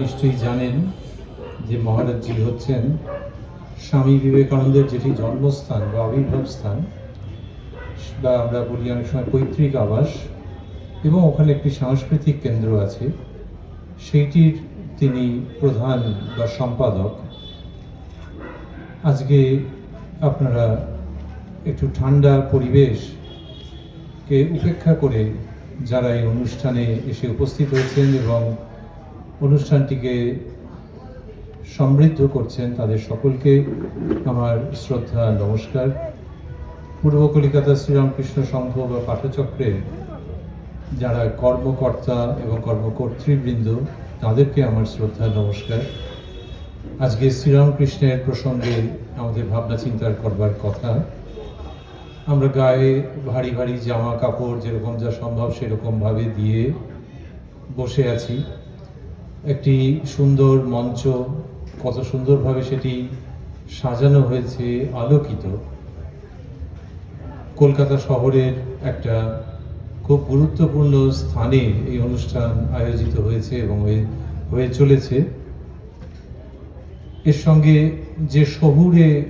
নিশ্চয়ই জানেন যে মহারাজজি হচ্ছেন স্বামী বিবেকানন্দের যেটি জন্মস্থান বা আবির্ভাব স্থান, বা আমরা বলি অনেক সময় পৈতৃক আবাস, এবং ওখানে একটি সাংস্কৃতিক কেন্দ্র আছে। সেইটির তিনি প্রধান বা সম্পাদক। আজকে আপনারা একটু ঠান্ডা পরিবেশকে উপেক্ষা করে যারা এই অনুষ্ঠানে এসে উপস্থিত হয়েছেন এবং অনুষ্ঠানটিকে সমৃদ্ধ করছেন তাদের সকলকে আমার শ্রদ্ধা, নমস্কার। পূর্ব কলিকাতা শ্রীরামকৃষ্ণ সংঘ বা পাঠচক্রে যারা কর্মকর্তা এবং কর্মকর্তৃবৃন্দ, তাদেরকে আমার শ্রদ্ধা, নমস্কার। আজকে শ্রীরামকৃষ্ণের প্রসঙ্গে আমাদের ভাবনা চিন্তার করবার কথা। আমরা গায়ে ভারী ভারী জামা কাপড় যেরকম যা সম্ভব সেরকমভাবে দিয়ে বসে আছি। একটি সুন্দর মঞ্চ, কত সুন্দরভাবে সেটি সাজানো হয়েছে, আলোকিত। কলকাতা শহরের একটা খুব গুরুত্বপূর্ণ স্থানে এই অনুষ্ঠান আয়োজিত হয়েছে এবং হয়ে- চলেছে। এর সঙ্গে যে শহুরে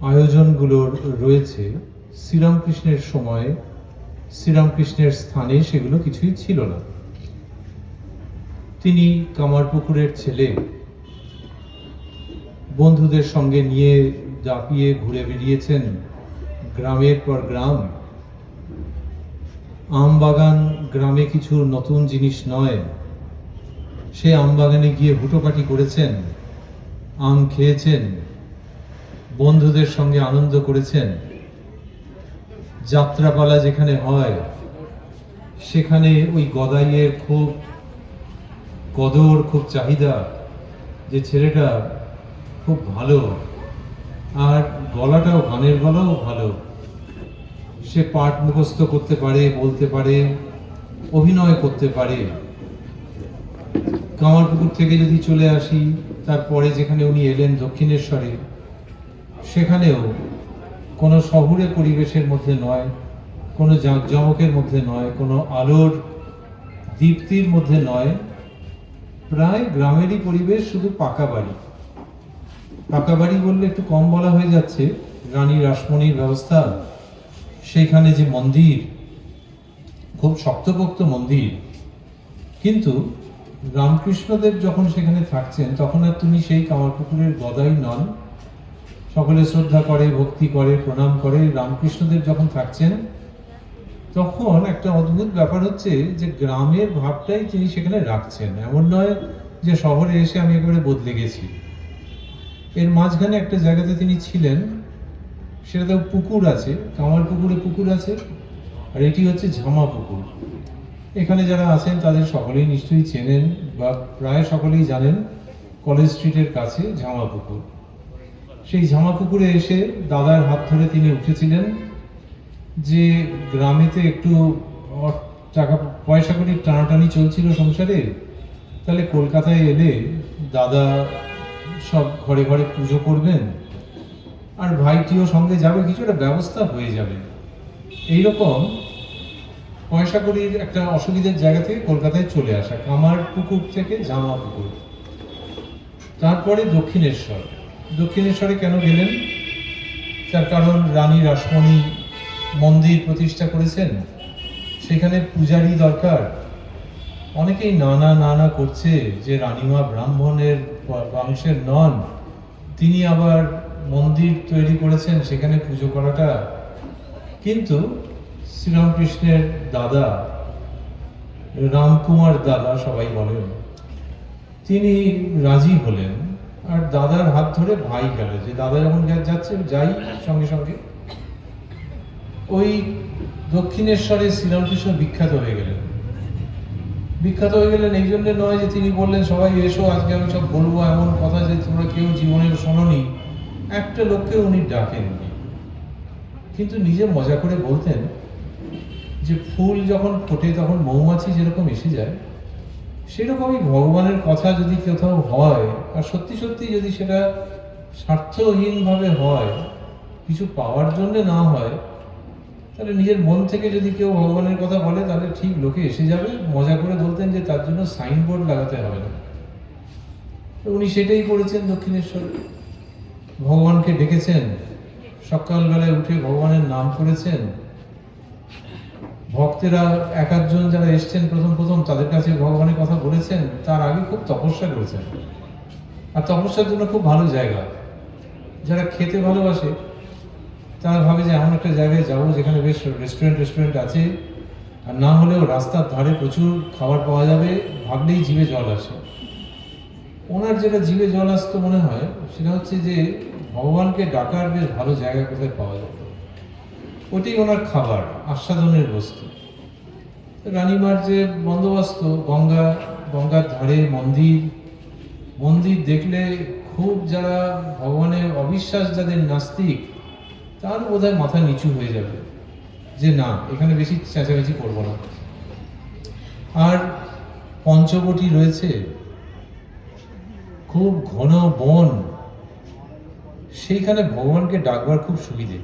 আয়োজনগুলোর রয়েছে, শ্রীরামকৃষ্ণের সময় শ্রীরামকৃষ্ণের স্থানে সেগুলো কিছুই ছিল না। তিনি কামারপুকুরের ছেলে। বন্ধুদের সঙ্গে নিয়ে দাপিয়ে ঘুরে বেরিয়েছেন গ্রামের পর গ্রাম। আম বাগান গ্রামে কিছু নতুন জিনিস নয়। সে আম বাগানে গিয়ে হুটোপাটি করেছেন, আম খেয়েছেন, বন্ধুদের সঙ্গে আনন্দ করেছেন। যাত্রাপালা যেখানে হয়, সেখানে ওই গদাইয়ের খুব কদর, খুব চাহিদা যে ছেলেটা খুব ভালো। আর গলাটাও, গানের গলাও ভালো। সে পাঠ মুখস্থ করতে পারে, বলতে পারে, অভিনয় করতে পারে। কামারপুকুর থেকে যদি চলে আসি, তারপরে যেখানে উনি এলেন দক্ষিণেশ্বরে, সেখানেও কোনো শহুরে পরিবেশের মধ্যে নয়, কোনো জাঁকজমকের মধ্যে নয়, কোনো আলোর দীপ্তির মধ্যে নয় প্রায় গ্রামেরই পরিবেশ শুধু পাকা বাড়ি। পাকা বাড়ি বললে একটু কম বলা হয়ে যাচ্ছে, রানী রাসমণির ব্যবস্থা। সেইখানে যে মন্দির, খুব শক্তপোক্ত মন্দির। কিন্তু রামকৃষ্ণদেব যখন সেখানে থাকছেন, তখন আর তুমি সেই কামারপুকুরের গদাই নন। সকলে শ্রদ্ধা করে, ভক্তি করে, প্রণাম করে রামকৃষ্ণদেব যখন থাকছেন তখন একটা অদ্ভুত ব্যাপার হচ্ছে যে গ্রামের ভাবটাই তিনি সেখানে রাখছেন। এমন নয় যে শহরে এসে আমি একেবারে বদলে গেছি। এর মাঝখানে একটা জায়গাতে তিনি ছিলেন। সেটাতে পুকুর আছে কামার পুকুরে পুকুর আছে, আর এটি হচ্ছে ঝামা পুকুর। এখানে যারা আছেন তাদের সকলেই নিশ্চয়ই চেনেন বা প্রায় সকলেই জানেন কলেজ স্ট্রিটের কাছে ঝামা পুকুর। সেই ঝামা পুকুরে এসে দাদার হাত ধরে তিনি উঠেছিলেন। যে গ্রামেতে একটু টাকা, পয়সা করি টানাটানি চলছিল সংসারে, তাহলে কলকাতায় এলে দাদা সব ঘরে ঘরে পুজো করবেন, আর ভাইটিও সঙ্গে যাবে, কিছু একটা ব্যবস্থা হয়ে যাবে। এইরকম পয়সা করির একটা অসুবিধার জায়গা থেকে কলকাতায় চলে আসা, কামার পুকুর থেকে জামা পুকুর। তারপরে দক্ষিণেশ্বর। দক্ষিণেশ্বরে কেন গেলেন? তার কারণ রানী রাসমণি মন্দির প্রতিষ্ঠা করেছেন, সেখানে পূজারি দরকার। অনেকেই নানা নানা করছে যে রানীমা ব্রাহ্মণের বংশের নন, তিনি আবার মন্দির তৈরি করেছেন, সেখানে পুজো করাটা। কিন্তু শ্রীরামকৃষ্ণের দাদা, রামকুমার দাদা সবাই বলেন, তিনি রাজি হলেন, আর দাদার হাত ধরে ভাই গেল, যে দাদা যখন যাচ্ছে যাই সঙ্গে সঙ্গে। ওই দক্ষিণেশ্বরে শ্রীরামকৃষ্ণ বিখ্যাত হয়ে গেলেন। বিখ্যাত হয়ে গেলেন এই জন্য নয় যে তিনি বললেন, সবাই এসো, আজকে আমি সব বলব এমন কথা যে তোমরা কেউ জীবনের শোনোনি। একটা লোককে উনি ডাকেননি। কিন্তু নিজে মজা করে বলতেন যে ফুল যখন ফোটে তখন মৌমাছি যেরকম এসে যায়, সেরকমই ভগবানের কথা যদি কোথাও হয়, আর সত্যি সত্যি যদি সেটা স্বার্থহীনভাবে হয়, কিছু পাওয়ার জন্য না হয় তাহলে নিজের মন থেকে যদি কেউ ভগবানের কথা বলে, তাহলে ঠিক লোকে এসে যাবে, মজা করে বলতেন যে তার জন্য সাইনবোর্ড লাগাতে হবে না। উনি সেটাই করেছেন দক্ষিণেশ্বর। ভগবানকে ডেকেছেন, সকালবেলায় উঠে ভগবানের নাম করেছেন। ভক্তেরা এক একজন যারা এসছেন, প্রথম প্রথম তাদের কাছে ভগবানের কথা বলেছেন, তার আগে খুব তপস্যা করেছেন। আর তপস্যার জন্য খুব ভালো জায়গা। যারা খেতে ভালোবাসে তারা ভাবে যে এমন একটা জায়গায় যাব যেখানে বেশ রেস্টুরেন্ট রেস্টুরেন্ট আছে। আর না হলেও রাস্তার ধারে প্রচুর খাবার পাওয়া যাবে, ভাবলেই জিভে জল আসে। ওনার যেটা জিভে জল আসতো মনে হয়, সেটা হচ্ছে যে ভগবানকে ডাকার বেশ ভালো জায়গা কোথায় পাওয়া যেত। ওটাই ওনার খাবার, আস্বাদনের বস্তু। রানীমার যে বন্দোবস্ত, গঙ্গা, গঙ্গার ধারে মন্দির মন্দির দেখলে খুব যারা ভগবানের অবিশ্বাস যাদের নাস্তিক তার বোধহয় মাথা নিচু হয়ে যাবে। যে না, এখানে বেশি চেঁচামেচি করব না। আর পঞ্চবটি রয়েছে। খুব ঘন বন। সেইখানে ভগবানকে ডাকবার খুব সুবিধে।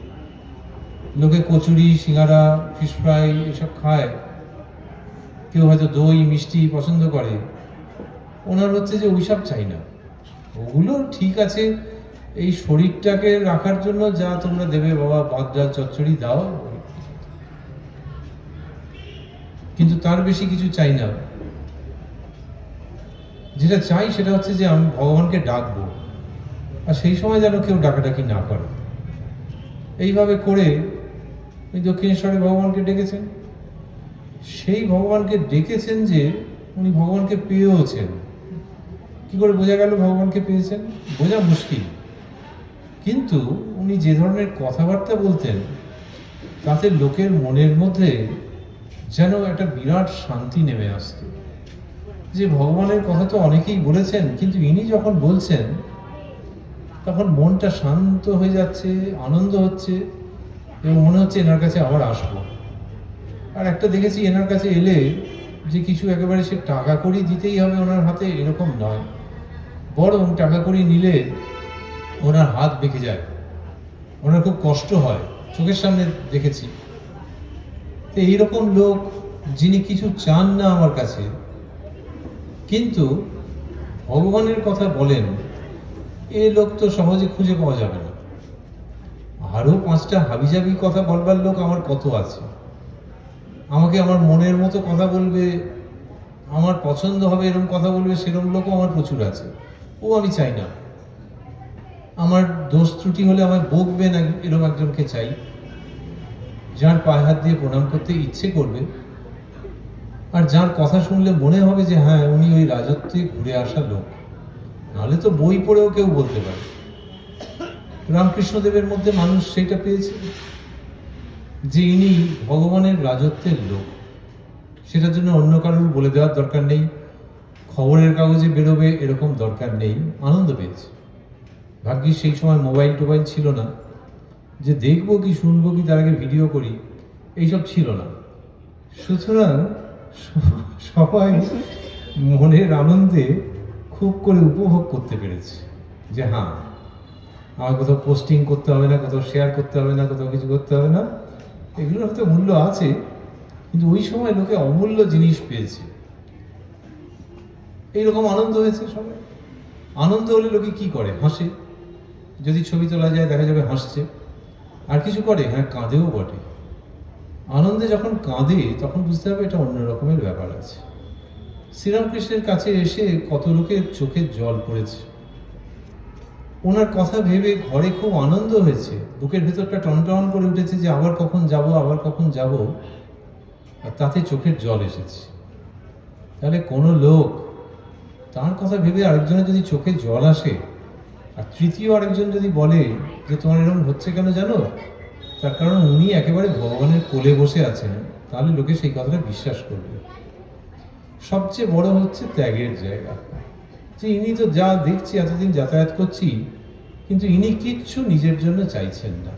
লোকে কচুরি, সিঙ্গারা ফিশ ফ্রাই এসব খায়। কেউ হয়তো দই, মিষ্টি পছন্দ করে। ওনার হচ্ছে যে ওইসব চাই না। ওগুলো ঠিক আছে এই শরীরটাকে রাখার জন্য যা তোমরা দেবে, বাবা ভাত ডাল চচ্চড়ি দাও। কিন্তু তার বেশি কিছু চাই না। যেটা চাই সেটা হচ্ছে যে আমি ভগবানকে ডাকবো, আর সেই সময় যেন কেউ ডাকাডাকি না করে। এইভাবে করে উনি দক্ষিণেশ্বরে ভগবানকে ডেকেছেন। সেই ভগবানকে ডেকেছেন যে উনি ভগবানকে পেয়েওছেন। কি করে বোঝা গেল ভগবানকে পেয়েছেন? বোঝা মুশকিল। কিন্তু উনি যে ধরনের কথাবার্তা বলতেন, তাতে লোকের মনের মধ্যে যেন একটা বিরাট শান্তি নেমে আসতো। যে ভগবানের কথা তো অনেকেই বলেছেন, কিন্তু ইনি যখন বলছেন, তখন মনটা শান্ত হয়ে যাচ্ছে, আনন্দ হচ্ছে, এবং মনে হচ্ছে এনার কাছে আবার আসব। আর একটা দেখেছি, এনার কাছে এলে যে কিছু একেবারে সে টাকা করি দিতেই হবে ওনার হাতে, এরকম নয়। বরং টাকা করি নিলে ওনার হাত বেঁকে যায়। ওনার খুব কষ্ট হয়। চোখের সামনে দেখেছি। তো এইরকম লোক যিনি কিছু চান না আমার কাছে, কিন্তু ভগবানের কথা বলেন, এ লোক তো সহজে খুঁজে পাওয়া যাবে না। আরও পাঁচটা হাবিজাবি কথা বলবার লোক আমার কত আছে। আমাকে আমার মনের মতো কথা বলবে, আমার পছন্দ হবে এরকম কথা বলবে সেরকম লোকও আমার প্রচুর আছে। ও আমি চাই না। আমার দোষ ত্রুটি হলে আমায় বকবেন এরকম একজনকে চাই, যার পায়ে হাত দিয়ে প্রণাম করতে ইচ্ছে করবে। আর যার কথা শুনলে মনে হবে যে হ্যাঁ উনি ওই রাজত্বে ঘুরে আসা লোক। নাহলে তো বই পড়েও কেউ বলতে পারে। রামকৃষ্ণদেবের মধ্যে মানুষ সেটা পেয়েছে। যে ইনি ভগবানের রাজত্বের লোক। সেটার জন্য অন্য কারোর বলে দেওয়ার দরকার নেই। খবরের কাগজে বেরোবে এরকম দরকার নেই। আনন্দ পেয়েছে। ভাগ্যিস সেই সময় মোবাইল টোবাইল ছিল না। যে দেখব কি, শুনব কি, তার আগে ভিডিও করি, এইসব ছিল না। সুতরাং সবাই মনের আনন্দে খুব করে উপভোগ করতে পেরেছে। যে হ্যাঁ আমার কোথাও পোস্টিং করতে হবে না, কোথাও শেয়ার করতে হবে না, কোথাও কিছু করতে হবে না, এগুলোর হয়তো মূল্য আছে, কিন্তু ওই সময় লোকে অমূল্য জিনিস পেয়েছে। এইরকম আনন্দ হয়েছে সবাই। আনন্দ হলে লোকে কি করে? হাসে। যদি ছবি তোলা যায়, দেখা যাবে হাসছে। আর কিছু করে হ্যাঁ কাঁদেও বটে। আনন্দে যখন কাঁদে, তখন বুঝতে হবে এটা অন্য রকমের ব্যাপার আছে। শ্রীরামকৃষ্ণের কাছে এসে কত লোকের চোখের জল পড়েছে। ওনার কথা ভেবে ঘরে খুব আনন্দ হয়েছে। বুকের ভেতরটা টনটন করে উঠেছে যে, আবার কখন যাব, আবার কখন যাব। আর তাতে চোখের জল এসেছে। তাহলে কোনো লোক, তার কথা ভেবে আরেকজনের যদি চোখে জল আসে আর তৃতীয় আরেকজন যদি বলে যে তোমার এরকম হচ্ছে কেন জানো? তার কারণ উনি একেবারে ভগবানের কোলে বসে আছেন, তাহলে লোকে সেই কথাটা বিশ্বাস করবে। সবচেয়ে বড় হচ্ছে ত্যাগের জায়গা। যে ইনি তো যা দেখছি, এতদিন যাতায়াত করছি, কিন্তু ইনি কিচ্ছু নিজের জন্য চাইছেন না।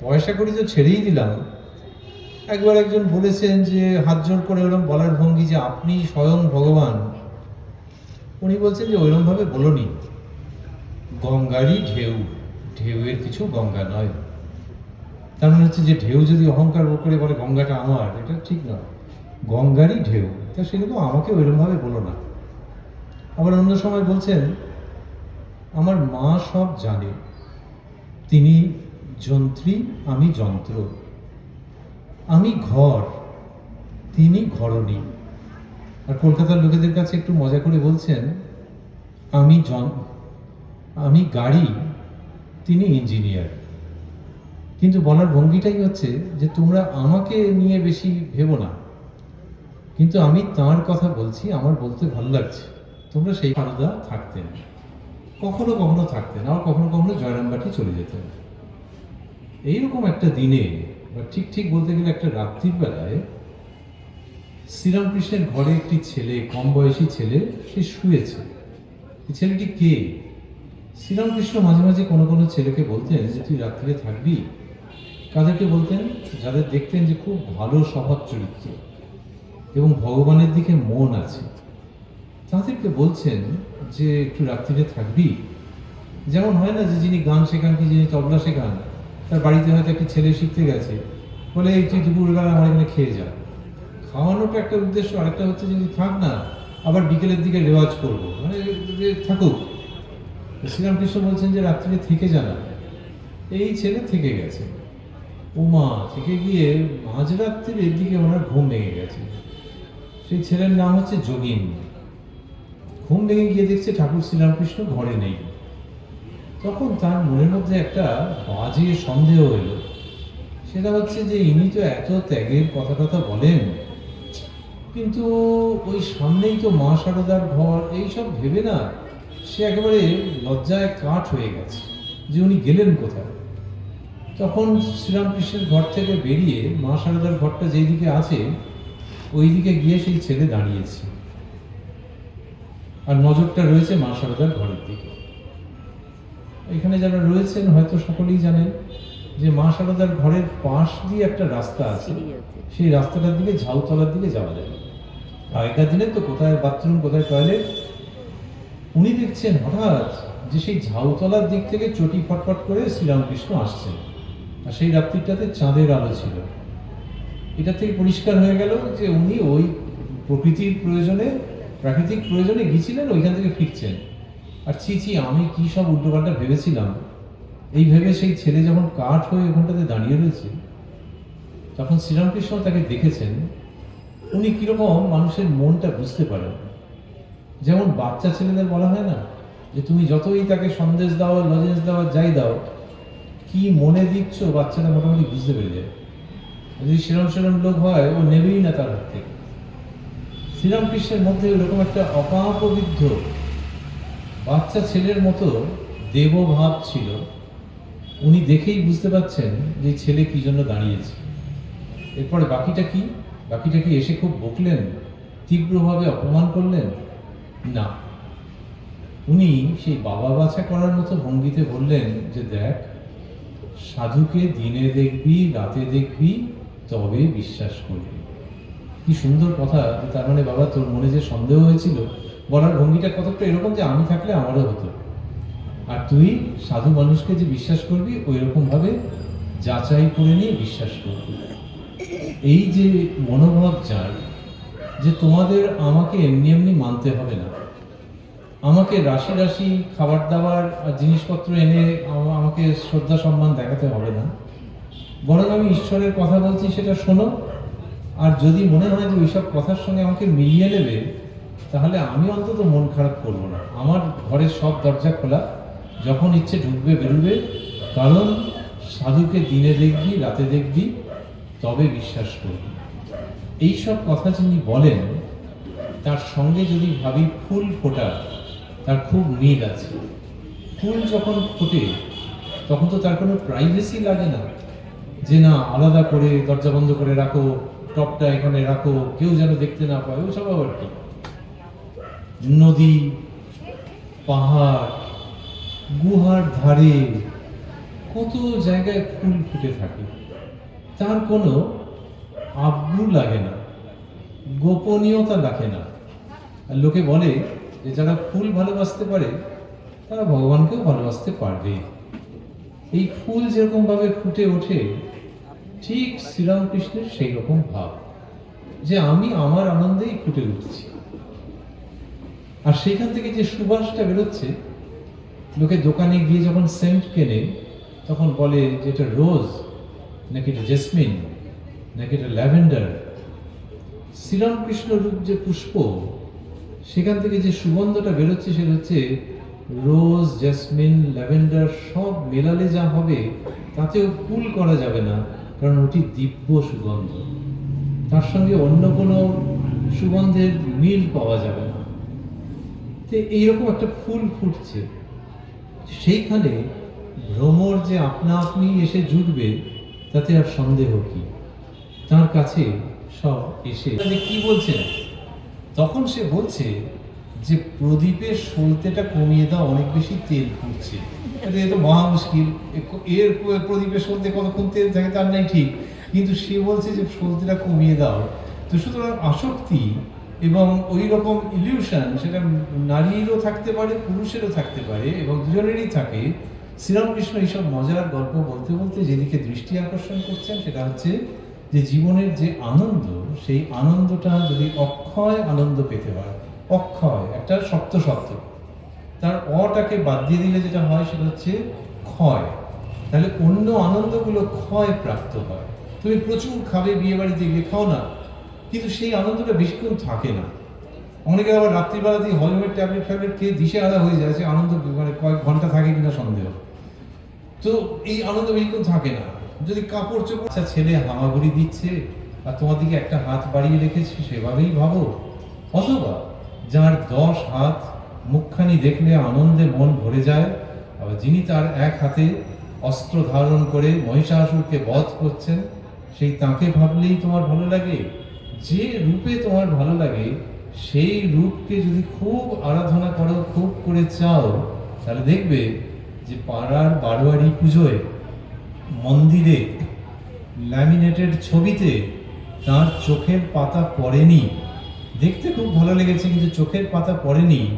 পয়সা করি তো ছেড়েই দিলাম। একবার একজন বলেছেন যে, হাত জোর করে ওরকম বলার ভঙ্গি যে আপনি স্বয়ং ভগবান। উনি বলছেন যে ওইরকম ভাবে বলনি। গঙ্গারই ঢেউ। ঢেউয়ের কিছু গঙ্গা নয়। তার মানে হচ্ছে যে ঢেউ যদি অহংকার করে বলে গঙ্গাটা আমার, এটা ঠিক নয়। গঙ্গারই ঢেউ। তা সেরকম আমাকে ওইরকমভাবে বলো না। আবার অন্য সময় বলছেন, আমার মা সব জানে। তিনি যন্ত্রী, আমি যন্ত্র। আমি ঘর, তিনি ঘরণী। আর কলকাতার লোকেদের কাছে একটু মজা করে বলছেন, আমি আমি গাড়ি, তিনি ইঞ্জিনিয়ার। কিন্তু বলার ভঙ্গিটাই হচ্ছে যে তোমরা আমাকে নিয়ে বেশি ভেবো না। কিন্তু আমি তার কথা বলছি, আমার বলতে ভালো লাগছে। তোমরা সেই আলাদা থাকতেন। কখনো কখনো থাকতেন আর কখনো কখনো জয়রামবাটি চলে যেতেন। এইরকম একটা দিনে, বা ঠিক ঠিক বলতে গেলে একটা রাত্রির বেলায়, শ্রীরামকৃষ্ণের ঘরে একটি ছেলে, কম বয়সী ছেলে, সে শুয়েছে। এই ছেলেটি কে? শ্রীরামকৃষ্ণ মাঝে মাঝে কোনো কোনো ছেলেকে বলতেন যে, তুই রাত্রিরে থাকবি? কাদেরকে বলতেন যাদের দেখতেন যে, খুব ভালো স্বভাব চরিত্র এবং ভগবানের দিকে মন আছে। তাদেরকে বলছেন যে, একটু রাত্রিরে থাকবি? যেমন হয় না যে, যিনি গান শেখান কি যিনি তবলা শেখান, তার বাড়িতে হয়তো একটি ছেলে শিখতে গেছে, বলে, এই তুই দুপুরবেলা আমার এখানে খেয়ে যা। খাওয়ানোটা একটা উদ্দেশ্য, আরেকটা হচ্ছে যদি থাক না, আবার বিকেলের দিকে রেওয়াজ করব। মানে থাকুক। শ্রীরামকৃষ্ণ বলছেন যে রাত্রিরে থেকে জানা এই ছেলে থেকে গেছে। উমা, থেকে গিয়ে মাঝরাত্রির এদিকে ওনার ঘুম ভেঙে গেছে। সেই ছেলের নাম হচ্ছে যোগিন। ঘুম ভেঙে গিয়ে দেখছে ঠাকুর শ্রীরামকৃষ্ণ ঘরে নেই। তখন তার মনের মধ্যে একটা বাজে সন্দেহ এলো। সেটা হচ্ছে যে ইনি তো এত ত্যাগের কথা কথা বলেন, কিন্তু ওই সামনেই তো মা সারদার ঘর, এইসব ভেবে না সে একেবারে লজ্জায় কাঠ হয়ে গেছে যে উনি গেলেন কোথায়। তখন শ্রীরামকৃষ্ণের ঘর থেকে বেরিয়ে মা সারদার ঘরটা যেই দিকে আছে ওই দিকে গিয়ে সেই ছেলে দাঁড়িয়েছে। আর নজরটা রয়েছে মা সারদার ঘরের দিকে। এখানে যারা রয়েছেন হয়তো সকলেই জানেন যে মা সারদার ঘরের পাশ দিয়ে একটা রাস্তা আছে। সেই রাস্তাটার দিকে ঝাউতলার দিকে যাওয়া যায়। আগেকার দিনে তো কোথায় বাথরুম, কোথায় টয়লেট উনি দেখছেন হঠাৎ যে সেই ঝাউতলার দিক থেকে চটি ফটফট করে শ্রীরামকৃষ্ণ আসছেন। আর সেই রাত্রিটাতে চাঁদের আলো ছিল। এটা থেকে পরিষ্কার হয়ে গেল যে উনি ওই প্রকৃতির প্রয়োজনে, প্রাকৃতিক প্রয়োজনে গিয়েছিলেন, ওইখান থেকে ফিরছেন। আর ছি ছি, আমি কি সব উল্টোপাল্টা ভেবেছিলাম? এই ভেবে সেই ছেলে যখন কাঠ হয়ে ওখানটাতে দাঁড়িয়ে রয়েছে, তখন শ্রীরামকৃষ্ণ তাকে দেখেছেন। উনি কীরকম মানুষের মনটা বুঝতে পারেন। যেমন বাচ্চা ছেলেদের বলা হয় না, যে তুমি যতই তাকে সন্দেশ দাও, লজেন্স দাও যাই দাও, কি মনে দিচ্ছ বাচ্চাটা মোটামুটি বুঝতে পেরে যায়। যদি সেরম সেরম লোক হয়, ও নেবেই না তার হাত থেকে। শ্রীরামকৃষ্ণের মধ্যে ওরকম একটা অপাপবিদ্ধ বাচ্চা ছেলের মতো দেবভাব ছিল, উনি দেখেই বুঝতে পারছেন যে ছেলে কি জন্য দাঁড়িয়েছে। এরপরে বাকিটা কি? বাকিটা কি এসে খুব বকলেন? তীব্রভাবে অপমান করলেন? না। উনি সেই বাবা বাছা করার মতো ভঙ্গিতে বললেন যে, দেখ, সাধুকে দিনে দেখবি, রাতে দেখবি, তবে বিশ্বাস করবি। কি সুন্দর কথা তার মানে বাবা, তোর মনে যে সন্দেহ হয়েছিল, বলার ভঙ্গিটা কতটা এরকম যে, আমি থাকলে আমারও হতো। আর তুই সাধু মানুষকে যে বিশ্বাস করবি ওই রকম ভাবে যাচাই করে নিয়ে বিশ্বাস করবি। এই যে মনোভাব যার যে তোমাদের আমাকে এমনি এমনি মানতে হবে না। আমাকে রাশি রাশি খাবার দাবার জিনিসপত্র এনে আমাকে শ্রদ্ধা সম্মান দেখাতে হবে না। বরং আমি ঈশ্বরের কথা বলছি, সেটা শোনো। আর যদি মনে হয় যে ওইসব কথার সঙ্গে আমাকে মিলিয়ে নেবে, তাহলে আমি অন্তত মন খারাপ করব না। আমার ঘরের সব দরজা খোলা। যখন ইচ্ছে ঢুকবে, বেরোবে। কারণ সাধুকে দিনে দেখবি, রাতে দেখবি, তবে বিশ্বাস করবি। এইসব কথা যিনি বলেন, তার সঙ্গে যদি ভাবি ফুল ফোটা, তার খুব মিল আছে। ফুল যখন ফোটে, তখন তো তার কোনো প্রাইভেসি লাগে না। যে না, আলাদা করে দরজা বন্ধ করে রাখো, টপটা এখানে রাখো, কেউ যেন দেখতে না পায়, ওসব আবার কি? নদী, পাহাড়, গুহার ধারে, কত জায়গায় ফুল ফুটে থাকে। তার কোনো আব্রু লাগে না, গোপনীয়তা লাগে না। আর লোকে বলে যে যারা ফুল ভালোবাসতে পারে, তারা ভগবানকেও ভালোবাসতে পারবে। এই ফুল যেরকম ভাবে ফুটে ওঠে, ঠিক শ্রীরামকৃষ্ণের সেই রকম ভাব, যে আমি আমার আনন্দেই ফুটে উঠছি। আর সেখান থেকে যে সুবাসটা বেরোচ্ছে, লোকে দোকানে গিয়ে যখন সেন্ট কেনে, তখন বলে যে এটা রোজ, নাকি এটা জেসমিন? নাকি এটা ল্যাভেন্ডার? শ্রীরামকৃষ্ণ রূপ যে পুষ্প, সেখান থেকে যে সুগন্ধটা বেরোচ্ছে সেটা হচ্ছে রোজ, জেসমিন, ল্যাভেন্ডার সব মেলালে যা হবে তাতেও কুল করা যাবে না, কারণ ওটি দিব্য সুগন্ধ। তার সঙ্গে অন্য কোনো সুগন্ধের মিল পাওয়া যাবে না। তো এইরকম একটা ফুল ফুটছে। সেইখানে ভ্রমর যে আপনা আপনি এসে জুটবে, তাতে আর সন্দেহ কি? তার কাছে সব এসে কি বলছেন তখন সে বলছে যে প্রদীপের সলতেটা কমিয়ে দাও, অনেক বেশি তেল এটা তো মহা মুশকিল এর প্রদীপের সলতে কতক্ষণ তেল থাকে তার নাই ঠিক। কিন্তু সে বলছে যে সলতেটা কমিয়ে দাও। তো সুতরাং আসক্তি এবং ওই রকম ইলিউশন সেটা নারীরও থাকতে পারে, পুরুষেরও থাকতে পারে এবং দুজনেরই থাকে। শ্রীরামকৃষ্ণ এইসব মজার গল্প বলতে বলতে যেদিকে দৃষ্টি আকর্ষণ করছেন, সেটা হচ্ছে যে জীবনের যে আনন্দ, সেই আনন্দটা যদি অক্ষয় আনন্দ পেতে হয়, অক্ষয়, একটা শক্ত শব্দ, তার অটাকে বাদ দিয়ে দিলে যেটা হয় সেটা হচ্ছে ক্ষয়। তাহলে অন্য আনন্দগুলো ক্ষয় প্রাপ্ত হয়। তুমি প্রচুর খাবে, বিয়ে বাড়িতে গিয়ে খাও না, কিন্তু সেই আনন্দটা বেশিক্ষণ থাকে না। অনেকে আবার রাত্রিবেলাতেই হজমের ট্যাবলেট, ফ্যাবলেট খেয়ে দিশে আলাদা হয়ে যায়, সে আনন্দ মানে কয়েক ঘণ্টা থাকে কিনা সন্দেহ। তো এই আনন্দ বেশিক্ষণ থাকে না। যদি কাপড় চোপড় ছেলে হামাগুড়ি দিচ্ছে আর তোমার দিকে একটা হাত বাড়িয়ে রেখেছে, সেভাবেই ভাবো। অথবা যার দশ হাত মুখখানি দেখলে আনন্দে মন ভরে যায়, আবার যিনি তার এক হাতে অস্ত্র ধারণ করে মহিষাসুরকে বধ করছেন, সেই তাকে ভাবলেই তোমার ভালো লাগে। যে রূপে তোমার ভালো লাগে, সেই রূপকে যদি খুব আরাধনা করো, খুব করে চাও, তাহলে দেখবে যে পাড়ার বারোয়ারি পুজোয় মন্দিরে ল্যামিনেটেড ছবিতে তার চোখের পাতা পড়েনি। দেখতে খুব ভালো লেগেছে, কিন্তু চোখের পাতা পড়েনি।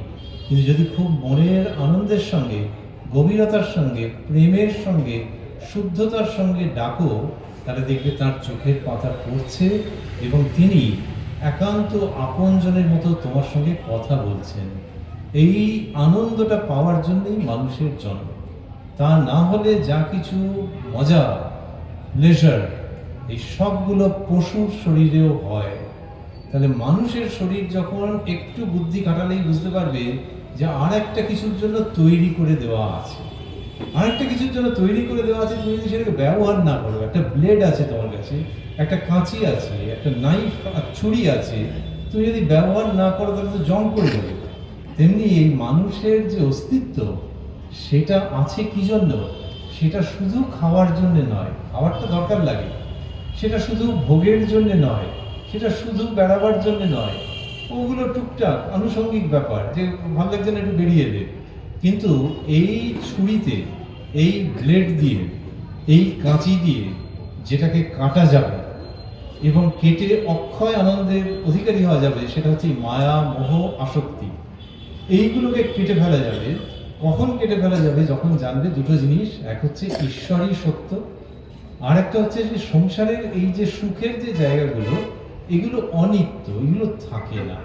কিন্তু যদি খুব মনের আনন্দের সঙ্গে, গভীরতার সঙ্গে, প্রেমের সঙ্গে, শুদ্ধতার সঙ্গে ডাকো, তাহলে দেখবে তার চোখের পাতা পড়ছে এবং তিনি একান্ত আপনজনের মতো তোমার সঙ্গে কথা বলছেন। এই আনন্দটা পাওয়ার জন্যই মানুষের জন্ম। তা না হলে যা কিছু মজা প্লেজার এই সবগুলো পশুর শরীরেও হয়। তাহলে মানুষের শরীর যখন একটু বুদ্ধি কাটালেই বুঝতে পারবে যে আর একটা কিছুর জন্য তৈরি করে দেওয়া আছে। আর একটা কিছুর জন্য তৈরি করে দেওয়া আছে, তুমি যদি সেটাকে ব্যবহার না করো, একটা ব্লেড আছে তোমার কাছে, একটা কাঁচি আছে, একটা নাইফ ছুরি আছে, তুমি যদি ব্যবহার না করো তাহলে তো জং করে দেবে। তেমনি এই মানুষের যে অস্তিত্ব সেটা আছে কি জন্য? সেটা শুধু খাওয়ার জন্য নয় খাবারটা দরকার লাগে। সেটা শুধু ভোগের জন্য নয়, সেটা শুধু বেড়াবার জন্য নয়। ওগুলো টুকটাক আনুষঙ্গিক ব্যাপার, যে ভালো লাগছে না একটু বেরিয়ে এলে। কিন্তু এই ছুরিতে, এই ব্লেড দিয়ে, এই কাঁচি দিয়ে যেটাকে কাটা যাবে এবং কেটে অক্ষয় আনন্দের অধিকারী হওয়া যাবে, সেটা হচ্ছে মায়া, মোহ, আসক্তি। এইগুলোকে কেটে ফেলা যাবে কখন কেটে ফেলা যাবে যখন জানবে দুটো জিনিস, এক হচ্ছে ঈশ্বরই সত্য, আর একটা হচ্ছে যে সংসারের এই যে সুখের যে জায়গাগুলো, এগুলো অনিত্য, এগুলো থাকে না।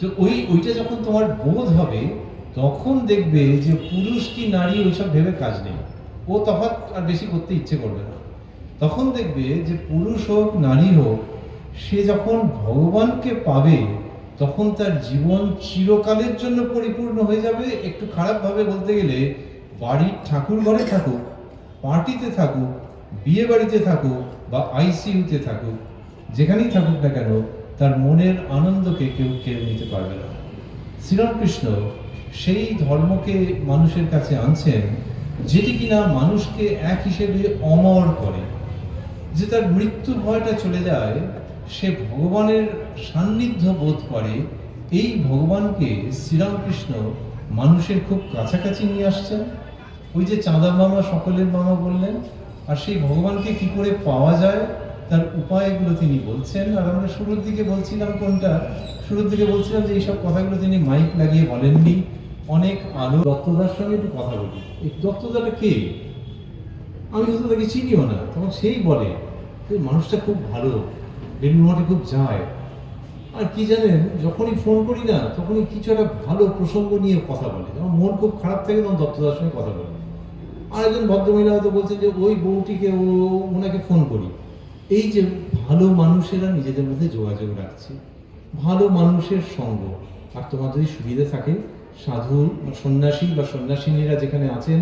তো ওই, ওইটা যখন তোমার বোধ হবে, তখন দেখবে যে পুরুষ কি নারী ওইসব ভেবে কাজ নেই। ও তফাৎ আর বেশি করতে ইচ্ছে করবে না। তখন দেখবে যে পুরুষ হোক, নারী হোক, সে যখন ভগবানকে পাবে তখন তার জীবন চিরকালের জন্য পরিপূর্ণ হয়ে যাবে। একটু খারাপভাবে বলতে গেলে, বাড়ির ঠাকুর ঘরে থাকুক, পার্টিতে থাকুক বিয়ে বাড়িতে থাকুক বা আইসিইউতে থাকুক, যেখানেই থাকুক না কেন, তার মনের আনন্দকে কেউ কেড়ে নিতে পারবে না। শ্রীরামকৃষ্ণ সেই ধর্মকে মানুষের কাছে আনছেন, যেটি কিনা মানুষকে এক হিসেবে অমর করে। যে তার মৃত্যু ভয়টা চলে যায় সে ভগবানের সান্নিধ্য বোধ করে, এই ভগবানকে শ্রীরামকৃষ্ণ মানুষের খুব কাছাকাছি নিয়ে আসছেন। ওই যে চাঁদা মামা সকলের মামা বললেন, আর সেই ভগবানকে কি করে পাওয়া যায়, তার উপায়গুলো তিনি বলছেন। আর আমরা শুরুর দিকে বলছিলাম কোনটা? শুরুর দিকে বলছিলাম যে এইসব কথাগুলো তিনি মাইক লাগিয়ে বলেননি। অনেক আলো দত্তদার সঙ্গে একটু কথা বলি। এই দত্তদাটা কে? আমি হয়তো তাকে চিনিও না। তখন সেই বলে মানুষটা খুব ভালো। মঠে খুব যায়। আর কি জানেন, যখনই ফোন করি না, তখনই কিছু একটা ভালো প্রসঙ্গ নিয়ে কথা বলে। আমার মন খুব খারাপ থাকে, তখন দত্তদার সঙ্গে কথা বলে। আর একজন ভদ্রমহিলা হয়তো বলছেন যে, ওই বউটিকে ও, ওনাকে ফোন করি। এই যে ভালো মানুষেরা নিজেদের মধ্যে যোগাযোগ রাখছে, ভালো মানুষের সঙ্গ। আর তোমার যদি সুবিধা থাকে, সাধু সন্ন্যাসী বা সন্ন্যাসিনীরা যেখানে আছেন,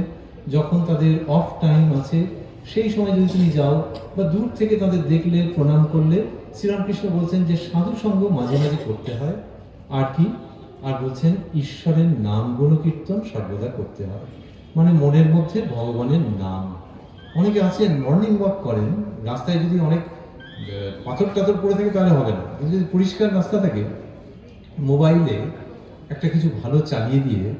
যখন তাদের অফ টাইম আছে সেই সময় যদি তুমি যাও বা দূর থেকে তাদের দেখলে প্রণাম করলে শ্রীরামকৃষ্ণ বলছেন যে সাধু সঙ্গ মাঝে মাঝে করতে হয়। আর কি? আর বলছেন ঈশ্বরের নাম গুণকীর্তন সর্বদা করতে হয়। মানে মনের মধ্যে ভগবানের নাম। অনেকে আছেন মর্নিং ওয়াক করেন রাস্তায় যদি অনেক পাথর টাথর পড়ে থাকে তাহলে হবে না। কিন্তু যদি পরিষ্কার রাস্তা থাকে মোবাইলে একটা কিছু ভালো চালিয়ে দিয়ে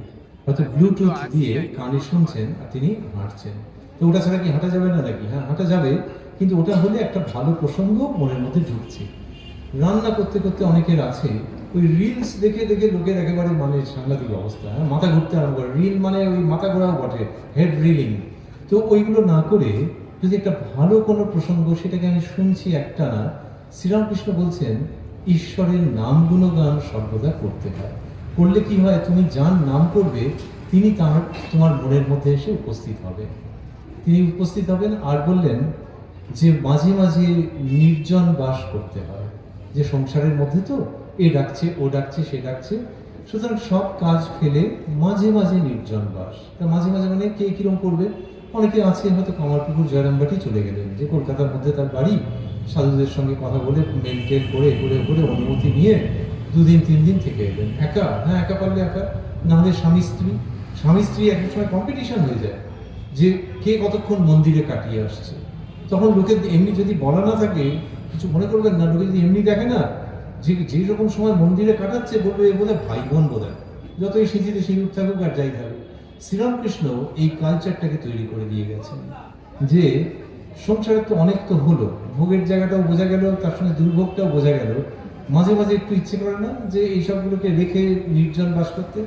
হয়তো ব্লুটুথ দিয়ে কানে শুনছেন আর তিনি হাঁটছেন। তো ওটা ছাড়া কি হাঁটা যাবে না নাকি? হ্যাঁ হাঁটা যাবে, কিন্তু ওটা হলে একটা ভালো প্রসঙ্গ মনের মধ্যে ঢুকছে। রান্না করতে করতে অনেকের আছে, ওই রিলস দেখে দেখে লোকের একেবারে মানে সাংঘাতিক অবস্থা। হ্যাঁ মাথা ঘুরতে আরম্ভ করে। রিল মানে ওই মাথা ঘোরাও বটে হেড রিলিং তো ওইগুলো না করে যদি একটা ভালো কোনো প্রসঙ্গ, সেটাকে আমি শুনছি একটা না, শ্রীরামকৃষ্ণ বলছেন, ঈশ্বরের নাম গুণগান সর্বদা করতে হয়। করলে কি হয়, তুমি যার নাম করবে, তিনি তার, তোমার মনের মধ্যে এসে উপস্থিত হবে। তিনি উপস্থিত হবেন আর বললেন যে মাঝে মাঝে নির্জন বাস করতে হয়। যে সংসারের মধ্যে তো এ ডাকছে, ও ডাকছে, সে ডাকছে। সুতরাং সব কাজ ফেলে মাঝে মাঝে নির্জন বাস। তা মাঝে মাঝে মানে কে কিরম করবে? অনেকে আছে হয়তো কামারপুকুর, জয়রামবাটি চলে গেলেন। যে কলকাতার মধ্যে তার বাড়ি, সাধুদের সঙ্গে কথা বলে মেল টেল করে করে করে অনুমতি নিয়ে দুদিন, তিন দিন থেকে এলেন। একা? হ্যাঁ একা পারলে একা? না হলে স্বামী, স্ত্রী? স্বামী, স্ত্রী এক সময় কম্পিটিশন হয়ে যায়। যে কে কতক্ষণ মন্দিরে কাটিয়ে আসছে। তখন লোকে এমনি যদি বলা না থাকে, কিছু মনে করবেন না, লোকে যদি এমনি দেখে না, যে যে রকম সময় মন্দিরে কাটাচ্ছে বলবে, এ বোধহয় ভাই বোন বোধ যতই সিঁথিতে সিঁদুর থাকুক আর যাই থাকুক, শ্রীরামকৃষ্ণ এই কালচারটাকে তৈরি করে দিয়ে গেছেন। যে সংসারের তো অনেক তো হলো, ভোগের জায়গাটাও বোঝা গেল, তার সঙ্গে দুর্ভোগটাও বোঝা গেল। মাঝে মাঝে একটু ইচ্ছে করে না যে এইসবগুলোকে রেখে নির্জন বাস করতে?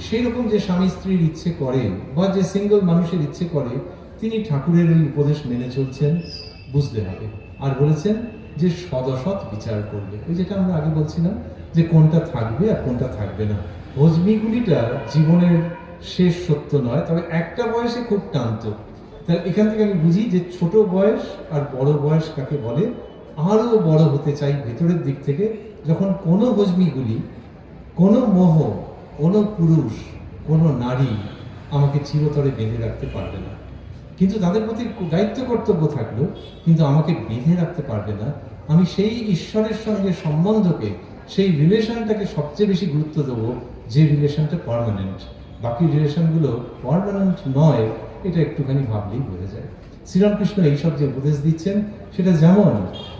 সেই রকম যে স্বামী স্ত্রীর ইচ্ছে করে বা যে সিঙ্গল মানুষের ইচ্ছে করে, তিনি ঠাকুরের ওই উপদেশ মেনে চলছেন, বুঝতে হবে। আর বলেছেন যে সদসৎ বিচার করবে। ওই যেটা আমরা আগে বলছিলাম, যে কোনটা থাকবে আর কোনটা থাকবে না। হজমিগুলিটা জীবনের শেষ সত্য নয়, তবে একটা বয়সে খুব টানত। তাহলে এখান থেকে আমি বুঝি যে ছোট বয়স আর বড় বয়স কাকে বলে, আরও বড় হতে চাই ভেতরের দিক থেকে, যখন কোনো হজমিগুলি কোনো মোহ কোনো পুরুষ, কোনো নারী আমাকে চিরতরে বেঁধে রাখতে পারবে না। কিন্তু তাদের প্রতি দায়িত্ব কর্তব্য থাকল, কিন্তু আমাকে বেঁধে রাখতে পারবে না। আমি সেই ঈশ্বরের সঙ্গে সম্বন্ধকে, সেই রিলেশনটাকে সবচেয়ে বেশি গুরুত্ব দেবো, যে রিলেশনটা পার্মানেন্ট। বাকি রিলেশনগুলো পার্মানেন্ট নয়, এটা একটুখানি ভাবলেই বোঝা যায়। শ্রীরামকৃষ্ণ এইসব যে উপদেশ দিচ্ছেন, সেটা যেমন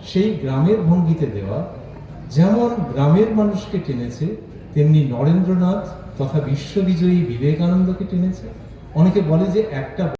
সেই গ্রামের ভঙ্গিতে দেওয়া, যেমন গ্রামের মানুষকে টেনেছে তেমনি নরেন্দ্রনাথ তথা বিশ্ববিজয়ী বিবেকানন্দকে টেনেছে। অনেকে বলে যে একটা